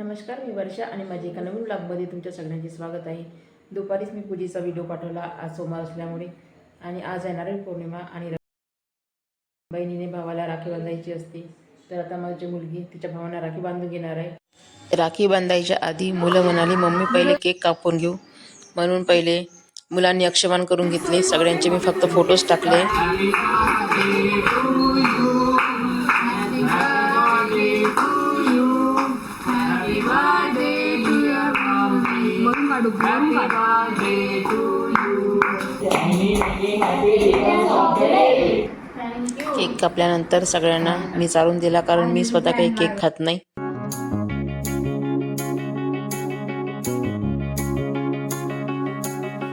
नमस्कार मी वर्षा आणि माझ्या एका नवीन ब्लॉगमध्ये तुमच्या सगळ्यांचे स्वागत आहे. दुपारीच मी पूजेचा व्हिडिओ पाठवला आज सोमवार असल्यामुळे. आणि आज येणार पौर्णिमा आणि बहिणीने भावाला राखी बांधायची असते. तर आता माझी मुलगी तिच्या भावांना राखी बांधून घेणार आहे. राखी बांधायच्या आधी मुलं म्हणाली मम्मी पहिले केक कापून घेऊ. म्हणून पहिले मुलांनी अक्षमान करून घेतले. सगळ्यांचे मी फक्त फोटोज टाकले. केक कापल्यानंतर सगळ्यांना मी चालून दिला कारण मी स्वतः काही केक खात नाही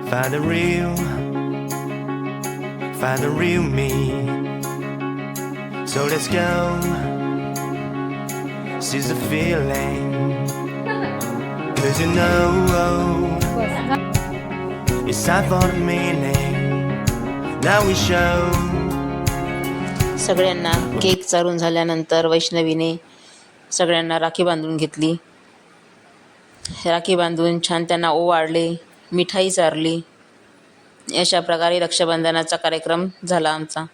Find the real, find the real me. So let's go. Seize the feeling. Cause you know it's time for the meaning. Now we show. सगळ्यांना केक चारून झाल्यानंतर वैष्णवीने सगळ्यांना राखी बांधून घेतली. राखी बांधून छान त्यांना ओवाळले मिठाई चारली. अशा प्रकारे रक्षाबंधनाचा कार्यक्रम झाला आमचा.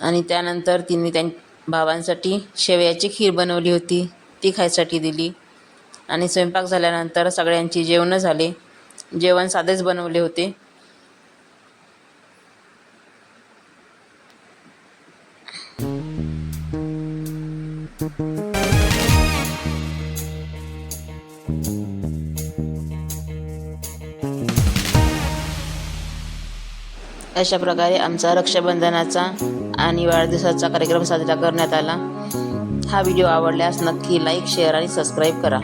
आणि त्यानंतर तिने त्यां भावांसाठी शेवयाची खीर बनवली होती. ती खायसाठी दिली. आणि स्वयंपाक झाल्यानंतर सगळ्यांची जेवणं झाले. जेवण साधेच बनवले होते. अशा प्रकारे आमचा रक्षाबंधनाचा आणि वाढदिवसाचा कार्यक्रम साजरा करण्यात आला. हा व्हिडिओ आवडल्यास नक्की लाईक शेअर आणि सबस्क्राईब करा.